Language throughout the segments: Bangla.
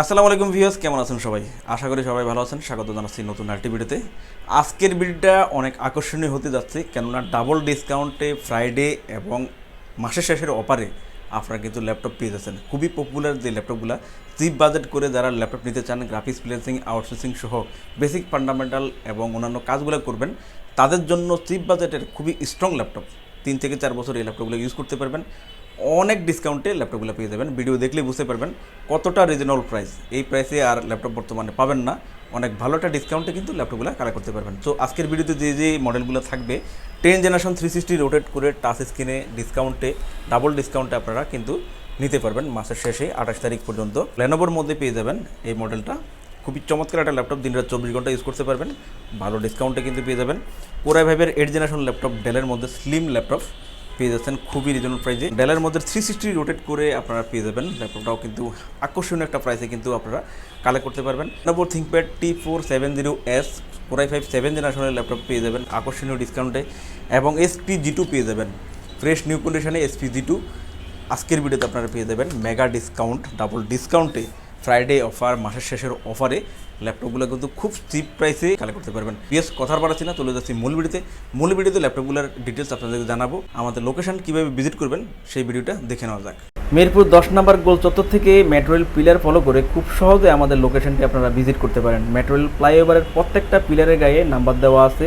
আসসালামু আলাইকুম ভিউয়ার্স, কেমন আছেন সবাই? আশা করি সবাই ভালো আছেন। স্বাগত জানাচ্ছি নতুন আরেকটি ভিডিওতে। আজকের ভিডিওটা অনেক আকর্ষণীয় হতে যাচ্ছে, কেননা ডাবল ডিসকাউন্টে ফ্রাইডে এবং মাসের শেষের অপারে আপনারা কিন্তু ল্যাপটপ পেয়ে যাচ্ছেন। খুবই পপুলার যে ল্যাপটপগুলো চিপ বাজেট করে যারা ল্যাপটপ নিতে চান গ্রাফিক্স প্লেসিং আউটসোর্সিং সহ বেসিক ফান্ডামেন্টাল এবং অন্যান্য কাজগুলো করবেন, তাদের জন্য চিপ বাজেটের খুবই স্ট্রং ল্যাপটপ তিন থেকে চার বছর এই ল্যাপটপগুলো ইউজ করতে পারবেন। অনেক ডিসকাউন্টে ল্যাপটপগুলো পেয়ে যাবেন। ভিডিও দেখলে বুঝতে পারবেন কতটা রিজনেবল প্রাইস এই প্রাইসে আর ল্যাপটপ বর্তমানে পাবেন না। অনেক ভালো একটা ডিসকাউন্টে কিন্তু ল্যাপটপগুলো কালেক্ট করতে পারবেন। তো আজকের ভিডিওতে যে যে মডেলগুলো থাকবে ten generation three sixty rotate করে টাচ স্ক্রিনে ডিসকাউন্টে ডাবল ডিসকাউন্টে আপনারা কিন্তু নিতে পারবেন। মাসের শেষে আঠাশ তারিখ পর্যন্ত। লেনোভোর মধ্যে পেয়ে যাবেন এই মডেলটা খুবই চমৎকার একটা ল্যাপটপ দিন রাত চব্বিশ ঘণ্টা ইউজ করতে পারবেন। ভালো ডিসকাউন্টে কিন্তু পেয়ে যাবেন। কোরাই ভাইভের এইট জেনারেশন ল্যাপটপ ডেলের মধ্যে স্লিম ল্যাপটপ পেয়ে যাচ্ছেন খুবই রিজনেবল প্রাইসে ডেলের মধ্যে থ্রি সিক্সটি রোটেট করে আপনারা পেয়ে যাবেন। ল্যাপটপটাও কিন্তু আকর্ষণীয় একটা প্রাইসে কিন্তু আপনারা কালেক্ট করতে পারবেন। Number ThinkPad T four seven zero S core i five seven জেনারেশনের ল্যাপটপ পেয়ে যাবেন। আকর্ষণীয় ডিসকাউন্টে এবং এসপি জি টু পেয়ে যাবেন। ফ্রেশ নিউ কন্ডিশনে এসপি জি টু আজকের ভিডিওতে আপনারা পেয়ে যাবেন। মেগা ডিসকাউন্ট ডাবল ডিসকাউন্টে ফ্রাইডে অফার মাসের শেষের অফারে ল্যাপটপগুলো কিন্তু খুব চিপ প্রাইসে কালেক্ট করতে পারবেন। বিএস কথার বাড়াচ্ছি না, চলে যাচ্ছি মূল ভিডিওতে। মূল ভিডিওতে ল্যাপটপগুলোর ডিটেলস আপনাদেরকে জানাব। আমাদের লোকেশন কীভাবে ভিজিট করবেন, সেই ভিডিওটা দেখে নেওয়া যাক। মিরপুর দশ নম্বর গোল চত্বর থেকে মেট্রোল পিলার ফলো করে খুব সহজে আমাদের লোকেশনটি আপনারা ভিজিট করতে পারেন। মেট্রোরেল ফ্লাইওভারের প্রত্যেকটা পিলারের গায়ে নাম্বার দেওয়া আছে।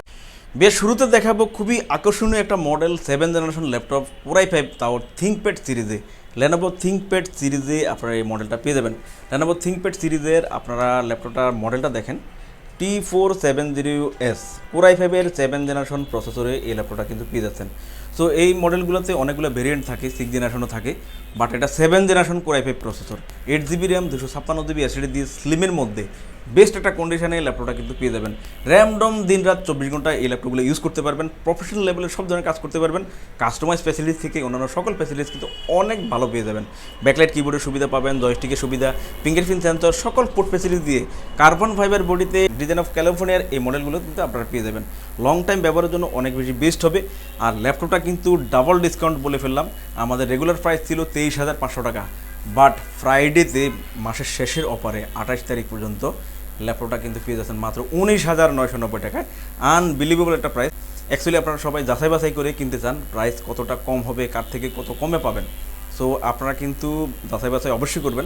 বেশ শুরুতে দেখাবো খুবই আকর্ষণীয় একটা মডেল সেভেন জেনারেশন ল্যাপটপ পুরাই ফাইভ তাও থিঙ্কপ্যাড সিরিজে লেনোভো থিঙ্কপ্যাড সিরিজে আপনারা এই মডেলটা পেয়ে যাবেন। লেনোভো থিঙ্কপ্যাড সিরিজের আপনারা ল্যাপটপটার মডেলটা দেখেন। T four seven zero S পুরাই ফাইভের সেভেন জেনারেশন প্রসেসরে এই ল্যাপটপটা কিন্তু পেয়ে যাচ্ছেন। সো এই মডেলগুলোতে অনেকগুলো ভেরিয়েন্ট থাকে সিক্স জেনারেশনও থাকে বাট এটা seven generation core i five processor eight GB RAM দুশো ছাপ্পান্ন জিবি এসিডি দিয়ে স্লিমের মধ্যে। বেস্ট একটা কন্ডিশনে এই ল্যাপটপটা কিন্তু পেয়ে যাবেন। র্যাম ডম দিন রাত চব্বিশ ঘণ্টা এই ল্যাপটপগুলো ইউজ করতে পারবেন প্রফেশনাল লেভেলের সব ধরনের কাজ করতে পারবেন কাস্টমাইজ ফ্যাসিলিটিস থেকে অন্যান্য সকল ফ্যাসিলিটিস কিন্তু অনেক ভালো পেয়ে যাবেন। ব্যাকলাইট কিবোর্ডের সুবিধা পাবেন জয়স্টিকের সুবিধা ফিঙ্গারপ্রিন্ট সেন্সর সকল পোর্ট ফ্যাসিলিটি দিয়ে কার্বন ফাইবার বডিতে ডিজাইন অফ ক্যালিফোর্নিয়ার এই মডেলগুলো কিন্তু আপনারা পেয়ে যাবেন। লং টাইম ব্যবহারের জন্য অনেক বেশি বেস্ট হবে। আর ল্যাপটপটা কিন্তু ডাবল ডিসকাউন্ট বলে ফেললাম। আমাদের রেগুলার প্রাইস ছিল তেইশ হাজার পাঁচশো টাকা। বাট ফ্রাইডেতে মাসের শেষের অফারে আঠাশ তারিখ পর্যন্ত ল্যাপটপটা কিন্তু পেয়ে যাচ্ছেন মাত্র উনিশ হাজার নয়শো নব্বই টাকায়। আনবিলিভেবল একটা প্রাইস অ্যাকচুয়ালি আপনারা সবাই যাচাই বাছাই করে কিনতে চান প্রাইস কতটা কম হবে, কার থেকে কত কমে পাবেন। সো আপনারা কিন্তু যাচাই বাছাই অবশ্যই করবেন।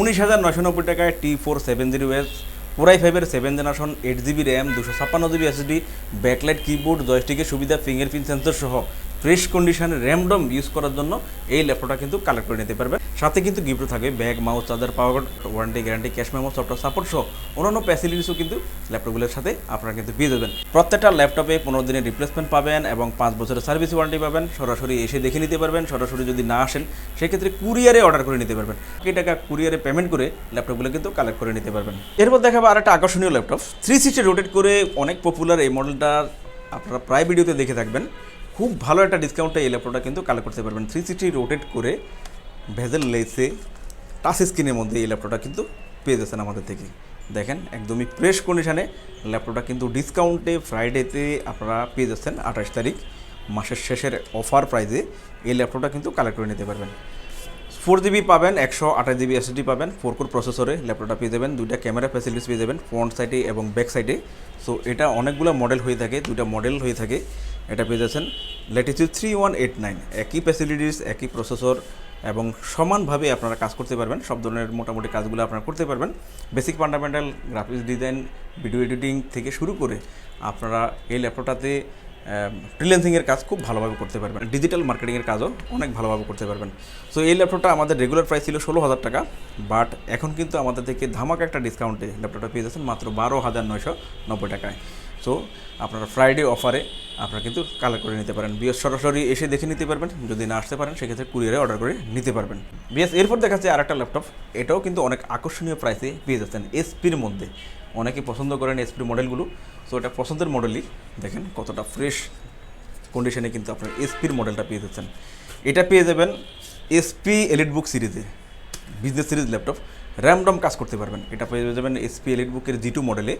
উনিশ হাজার নয়শো নব্বই টাকায় T four seven zero S পুরাই ফাইভের seven generation eight GB RAM দুশো ছাপ্পান্ন জিবি এসএসডি ব্যাকলাইট কিবোর্ড জয়স্টিকের সুবিধা ফিঙ্গারপ্রিন্ট সেন্সর সহ ফ্রেশ কন্ডিশনে, র্যামডম ইউজ করার জন্য এই ল্যাপটপটা কিন্তু কালেক্ট করে নিতে পারবেন সাথে কিন্তু গিফট থাকবে bag mouse charger power warranty guarantee cash memo software support সহ অন্যান্য ফ্যাসিলিটিসও কিন্তু ল্যাপটপগুলোর সাথে আপনারা কিন্তু পেয়ে যাবেন। প্রত্যেকটা ল্যাপটপে পনেরো দিনের রিপ্লেসমেন্ট পাবেন এবং পাঁচ বছরের সার্ভিস ওয়ারেন্টি পাবেন। সরাসরি এসে দেখে নিতে পারবেন। সরাসরি যদি না আসেন, সেক্ষেত্রে কুরিয়ারে অর্ডার করে নিতে পারবেন। এই টাকা কুরিয়ারে পেমেন্ট করে ল্যাপটপগুলো কিন্তু কালেক্ট করে নিতে পারবেন। এরপর দেখাবো আর একটা আকর্ষণীয় ল্যাপটপ। থ্রি সিক্সটি রোটেট করে অনেক পপুলার এই মডেলটা আপনারা প্রায় ভিডিওতে দেখে থাকবেন। খুব ভালো একটা ডিসকাউন্টে এই ল্যাপটপটা কিন্তু কালেক্ট করতে পারবেন। থ্রি সিক্সটি রোটেট করে ভেজেল লেসে টাচ স্ক্রিনের মধ্যে এই ল্যাপটপটা কিন্তু পেয়ে যাচ্ছেন আমাদের থেকে। দেখেন, একদমই ফ্রেশ কন্ডিশনে ল্যাপটপটা কিন্তু ডিসকাউন্টে ফ্রাইডেতে আপনারা পেয়ে যাচ্ছেন আঠাশ তারিখ, মাসের শেষের অফার প্রাইজে এই ল্যাপটপটা কিন্তু কালেক্ট করে নিতে পারবেন। ফোর জিবি পাবেন, একশো আঠাশ জিবি এসএসডি পাবেন ফোর কোর প্রসেসরে ল্যাপটপটা পেয়ে যাবেন, দুইটা ক্যামেরা ফ্যাসিলিটিস পেয়ে যাবেন ফ্রন্ট সাইডে এবং ব্যাক সাইডে সো এটা অনেকগুলো মডেল হয়ে থাকে, দুইটা মডেল হয়ে থাকে। এটা পেয়ে যাচ্ছেন। Latitude three one eight nine একই ফ্যাসিলিটিস একই প্রসেসর এবং সমানভাবে আপনারা কাজ করতে পারবেন। সব ধরনের মোটামুটি কাজগুলো আপনারা করতে পারবেন। Basic fundamental graphics design video editing থেকে শুরু করে আপনারা এই ল্যাপটপটাতে ফ্রিল্যান্সিংয়ের কাজ খুব ভালোভাবে করতে পারবেন। ডিজিটাল মার্কেটিংয়ের কাজও অনেক ভালোভাবে করতে পারবেন। সো এই ল্যাপটপটা আমাদের রেগুলার প্রাইস ছিল ষোলো হাজার টাকা। বাট এখন কিন্তু আমাদের থেকে ধামাকা একটা ডিসকাউন্টে ল্যাপটপটা পেয়ে যাচ্ছেন মাত্র বারো হাজার নয়শো নব্বই টাকায়। সো আপনারা ফ্রাইডে অফারে আপনারা কিন্তু কালেক্ট করে নিতে পারেন। বিএস সরাসরি এসে দেখে নিতে পারবেন। যদি না আসতে পারেন, সেক্ষেত্রে কুরিয়ারে অর্ডার করে নিতে পারবেন। বিএস এরপর দেখাচ্ছে আর একটা ল্যাপটপ এটাও কিন্তু অনেক আকর্ষণীয় প্রাইসে পেয়ে যাচ্ছেন এসপির মধ্যে। অনেকে পছন্দ করেন এসপির মডেলগুলো সো এটা পছন্দের মডেলই দেখেন কতটা ফ্রেশ কন্ডিশনে কিন্তু আপনার এসপির মডেলটা পেয়ে যাচ্ছেন। এটা পেয়ে যাবেন এসপি এলিট বুক সিরিজে বিজনেস সিরিজ ল্যাপটপ র্যামডম কাজ করতে পারবেন। এটা পেয়ে যাবেন এসপি এলিট বুকের জি টু মডেলে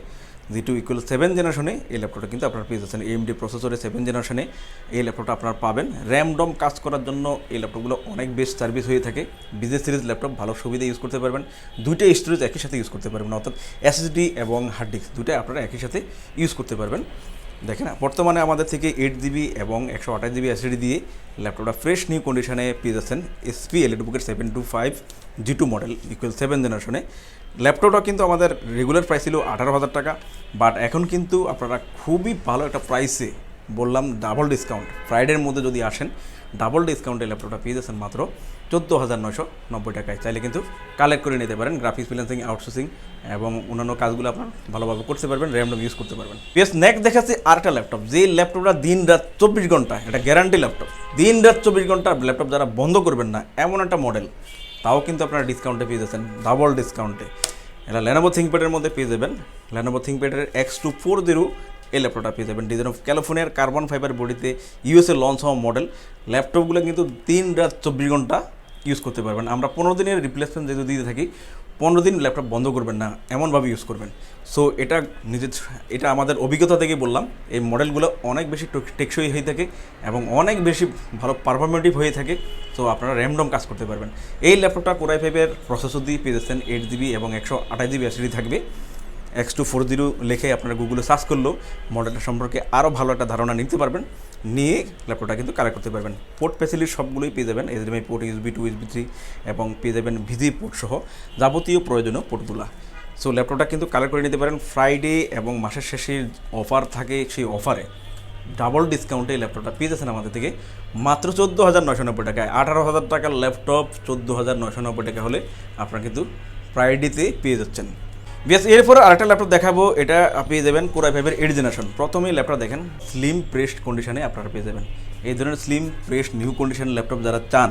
জি টু ইকুয়াল সেভেন জেনারেশনে এই ল্যাপটপটা কিন্তু আপনার পেয়ে যাচ্ছেন। এমডি প্রসেসরে সেভেন জেনারেশনে এই ল্যাপটপটা আপনার পাবেন। র্যামডম কাজ করার জন্য এই ল্যাপটপগুলো অনেক বেস্ট সার্ভিস হয়ে থাকে। বিজনেস সিরিজ ল্যাপটপ ভালো সুবিধা ইউজ করতে পারবেন। দুইটা স্টোরেজ একই সাথে ইউজ করতে পারবেন। অর্থাৎ এসএসডি এবং হার্ড ডিস্ক দুইটাই আপনারা একই সাথে ইউজ করতে পারবেন। দেখেন বর্তমানে আমাদের থেকে এইট জিবি এবং একশো আঠাশ জিবি এসএসডি দিয়ে ল্যাপটপটা ফ্রেশ নিউ কন্ডিশনে পেয়ে যাচ্ছেন। এসপি এলইডি বুকের seven two five G two model equal seven জেনারেশনে ল্যাপটপটা কিন্তু আমাদের রেগুলার প্রাইস ছিল আঠারো হাজার টাকা বাট এখন কিন্তু আপনারা খুবই ভালো একটা প্রাইসে বললাম ডাবল ডিসকাউন্ট ফ্রাইডের মধ্যে যদি আসেন ডাবল ডিসকাউন্টে ল্যাপটপটা পেয়ে যাচ্ছেন মাত্র চোদ্দ হাজার নয়শো নব্বই টাকায়। চাইলে কিন্তু কালেক্ট করে নিতে পারেন গ্রাফিক্স ফ্রিল্যান্সিং আউটসোর্সিং এবং অন্যান্য কাজগুলো আপনার ভালোভাবে করতে পারবেন র্যামডম ইউজ করতে পারবেন। বেশ নেক্সট দেখাচ্ছি আরেকটা ল্যাপটপ। যে ল্যাপটপটা দিন রাত চব্বিশ ঘণ্টা এটা গ্যারান্টি ল্যাপটপ। দিন রাত চব্বিশ ঘণ্টা ল্যাপটপ যারা বন্ধ করবেন না, এমন একটা মডেল তাও কিন্তু আপনারা ডিসকাউন্টে পেয়ে যাচ্ছেন ডাবল ডিসকাউন্টে এটা লেনোভো থিঙ্কপ্যাডের মধ্যে পেয়ে যাবেন। লেনোভো থিঙ্কপ্যাডের এক্স টু ফোর জিরো এই ল্যাপটপটা পেয়ে যাবেন। ডিজাইন অফ ক্যালিফোর্নিয়ার কার্বন ফাইবার বডিতে ইউএসএ লঞ্চ হওয়া মডেল ল্যাপটপগুলো কিন্তু তিন রাত চব্বিশ ঘণ্টা ইউজ করতে পারবেন। আমরা পনেরো দিনের রিপ্লেসমেন্ট যেহেতু দিতে থাকি পনেরো দিন ল্যাপটপ বন্ধ করবেন না, এমনভাবে ইউজ করবেন। সো এটা নিজের এটা আমাদের অভিজ্ঞতা থেকে বললাম, এই মডেলগুলো অনেক বেশি টেকসই হয়ে থাকে এবং অনেক বেশি ভালো পারফরমেটিভ হয়ে থাকে। সো আপনারা র্যামডম কাজ করতে পারবেন। এই ল্যাপটপটা কোরাই ফাইভের প্রসেসর দিয়ে পেয়ে যাচ্ছেন এইট জিবি এবং একশো আঠাশ জিবি থাকবে। এক্স টু ফোর জিরো লিখে আপনারা গুগলে সার্চ করলেও মডেলটা সম্পর্কে আরও ভালো একটা ধারণা নিতে পারবেন। নিয়ে ল্যাপটপটা কিন্তু কালেক্ট করতে পারবেন। পোর্ট ফ্যাসিলিটি সবগুলোই পেয়ে যাবেন। HDMI port USB two USB three এবং পেয়ে যাবেন ভিজি পোর্ট সহ যাবতীয় প্রয়োজনীয় পোর্টগুলা সো ল্যাপটপটা কিন্তু কালেক্ট করে নিতে পারেন। ফ্রাইডে এবং মাসের শেষে অফার থাকে সেই অফারে ডাবল ডিসকাউন্টে ল্যাপটপটা পেয়ে যাচ্ছেন আমাদের থেকে মাত্র চোদ্দ হাজার নয়শো নব্বই টাকায়। আঠারো হাজার টাকার ল্যাপটপ চোদ্দ হাজার নয়শো নব্বই টাকা হলে আপনারা কিন্তু ফ্রাইডেতে পেয়ে যাচ্ছেন। বেশ এরপর আরেকটা ল্যাপটপ দেখাবো। এটা পেয়ে যাবেন কোরাই ফাইভের এইট জেনারেশন প্রথমেই ল্যাপটপ দেখেন স্লিম প্রেসড কন্ডিশনে আপনারা পেয়ে যাবেন। এই ধরনের slim pressed new condition laptop যারা চান,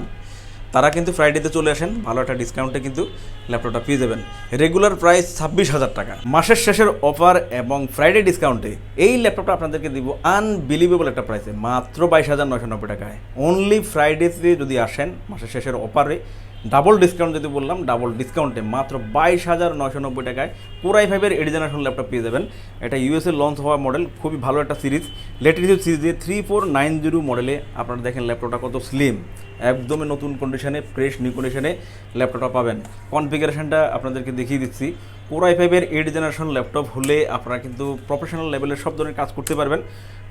তারা কিন্তু ফ্রাইডেতে চলে আসেন। ভালো একটা ডিসকাউন্টে কিন্তু ল্যাপটপটা পেয়ে যাবেন। রেগুলার প্রাইস ছাব্বিশ হাজার টাকা। মাসের শেষের অফার এবং ফ্রাইডে ডিসকাউন্টে এই ল্যাপটপটা আপনাদেরকে দিব আনবিলিভেবল একটা প্রাইসে মাত্র বাইশ হাজার নয়শো নব্বই টাকায়। অনলি ফ্রাইডেতে যদি আসেন, মাসের শেষের অফারে ডাবল ডিসকাউন্ট যদি বললাম ডাবল ডিসকাউন্টে মাত্র বাইশ হাজার নয়শো নব্বই টাকায় কোরাই ফাইভের এইট জেনারেশন ল্যাপটপ পেয়ে যাবেন। এটা ইউএসএ লঞ্চ হওয়া মডেল খুবই ভালো একটা সিরিজ লেটেস্ট সিরিজে থ্রি ফোর নাইন জিরো মডেলে আপনারা দেখেন ল্যাপটপটা কত স্লিম একদমই নতুন কন্ডিশনে ফ্রেশ নিউ কন্ডিশনে ল্যাপটপটা পাবেন। কনফিগারেশনটা আপনাদেরকে দেখিয়ে দিচ্ছি। কোরাই ফাইভের এইট জেনারেশন ল্যাপটপ হলে আপনারা কিন্তু প্রফেশনাল লেভেলের সব ধরনের কাজ করতে পারবেন।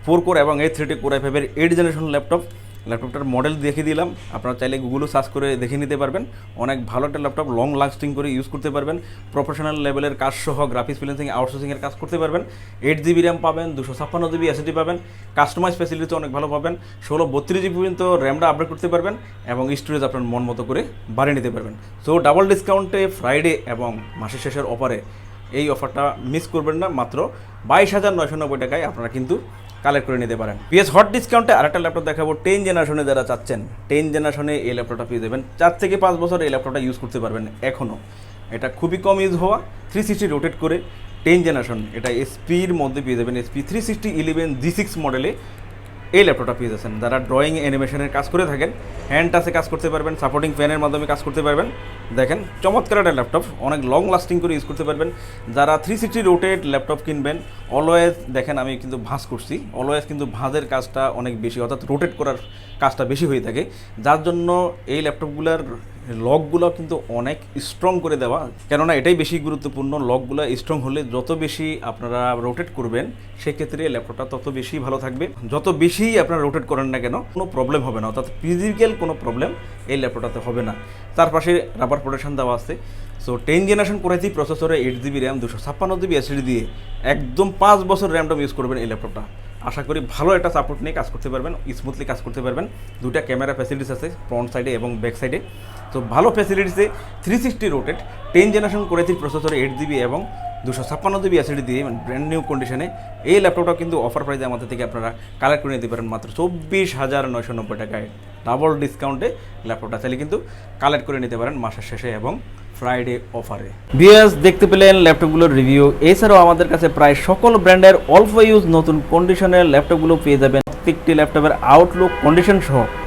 ফোর কোর এবং এইট থ্রিটি কোরাই ফাইভের এইট জেনারেশন ল্যাপটপ ল্যাপটপটার মডেল দেখিয়ে দিলাম। আপনারা চাইলে গুগলও সার্চ করে দেখে নিতে পারবেন। অনেক ভালো একটা ল্যাপটপ লং লাস্টিং করে ইউজ করতে পারবেন। প্রফেশনাল লেভেলের কাজ সহ গ্রাফিক্স ফ্রিল্যান্সিং আউটসোর্সিংয়ের কাজ করতে পারবেন। এইট জিবি র্যাম পাবেন, দুশো ছাপ্পান্ন জিবি এসএসডি পাবেন। কাস্টমাইজ ফ্যাসিলিটি অনেক ভালো পাবেন। ষোলো বত্রিশ জিবি পর্যন্ত র্যামটা আপডেট করতে পারবেন এবং স্টোরেজ আপনার মন মতো করে বাড়িয়ে নিতে পারবেন। সো ডাবল ডিসকাউন্টে ফ্রাইডে এবং মাসের শেষের অফারে এই অফারটা মিস করবেন না। মাত্র বাইশ হাজার নয়শো নব্বই টাকায় আপনারা কিন্তু কালেক্ট করে নিতে পারেন। পিএস হট ডিসকাউন্টে আরেকটা ল্যাপটপ দেখাবো। টেন জেনারেশনে যারা চাচ্ছেন টেন জেনারেশনে এই ল্যাপটপটা পেয়ে যাবেন। চার থেকে পাঁচ বছর এই ল্যাপটপটা ইউজ করতে পারবেন এখনও এটা খুবই কম ইউজ হওয়া থ্রি সিক্সটি রোটেট করে টেন জেনারেশন এটা এসপির মধ্যে পেয়ে যাবেন। SP three sixty eleven G six মডেলে এই ল্যাপটপটা পেয়ে যাচ্ছেন। যারা ড্রয়িং অ্যানিমেশনের কাজ করে থাকেন হ্যান্ড টাচে কাজ করতে পারবেন সাপোর্টিং ফ্যানের মাধ্যমে কাজ করতে পারবেন। দেখেন, চমৎকার একটা ল্যাপটপ অনেক লং লাস্টিং করে ইউজ করতে পারবেন। যারা থ্রি সিক্সটি রোটেড ল্যাপটপ কিনবেন অলওয়েজ দেখেন, আমি কিন্তু ভাঁজ করছি। অলওয়েজ কিন্তু ভাঁজের কাজটা অনেক বেশি, অর্থাৎ রোটেট করার কাজটা বেশি হয়ে থাকে। যার জন্য এই ল্যাপটপগুলোর লকগুলো কিন্তু অনেক স্ট্রং করে দেওয়া। কেননা এটাই বেশি গুরুত্বপূর্ণ, লকগুলো স্ট্রং হলে যত বেশি আপনারা রোটেট করবেন, সেক্ষেত্রে ল্যাপটপটা তত বেশি ভালো থাকবে। যত বেশি আপনারা রোটেট করেন না কেন, কোনো প্রবলেম হবে না। অর্থাৎ ফিজিক্যাল কোনো প্রবলেম এই ল্যাপটপটাতে হবে না। তার পাশে রাবার প্রোটেকশন দেওয়া আছে। সো টেন জেনারেশন করেছি প্রসেসরে এইট জিবি র্যাম দুশো ছাপ্পান্ন জিবি এসডি দিয়ে। একদম পাঁচ বছর র্যামটা ইউজ করবেন এই ল্যাপটপটা। আশা করি ভালো একটা সাপোর্ট নিয়ে কাজ করতে পারবেন স্মুথলি কাজ করতে পারবেন। দুটা ক্যামেরা ফ্যাসিলিটিস আছে ফ্রন্ট সাইডে এবং ব্যাক সাইডে তো ভালো ফ্যাসিলিটিসে three sixty rotate ten generation করেছি প্রসেসরে এইট জিবি এবং দুশো ছাপ্পান্ন জিবি এসিডি দিয়ে মানে ব্র্যান্ড নিউ কন্ডিশনে এই ল্যাপটপটা কিন্তু অফার প্রাইসে আমাদের থেকে আপনারা কালেক্ট করে নিতে পারেন মাত্র চব্বিশ হাজার নয়শো নব্বই টাকায়। ডাবল ডিসকাউন্টে ল্যাপটপটা চাইলে কিন্তু কালেক্ট করে নিতে পারেন মাসের শেষে এবং ফ্রাইডে অফারে বিএস দেখতে পেলেন ল্যাপটপগুলোর রিভিউ এছাড়াও আমাদের কাছে প্রায় সকল ব্র্যান্ডের অল্প ইউজ নতুন কন্ডিশনের ল্যাপটপগুলো পেয়ে যাবেন। প্রত্যেকটি ল্যাপটপের আউটলুক কন্ডিশন সহ।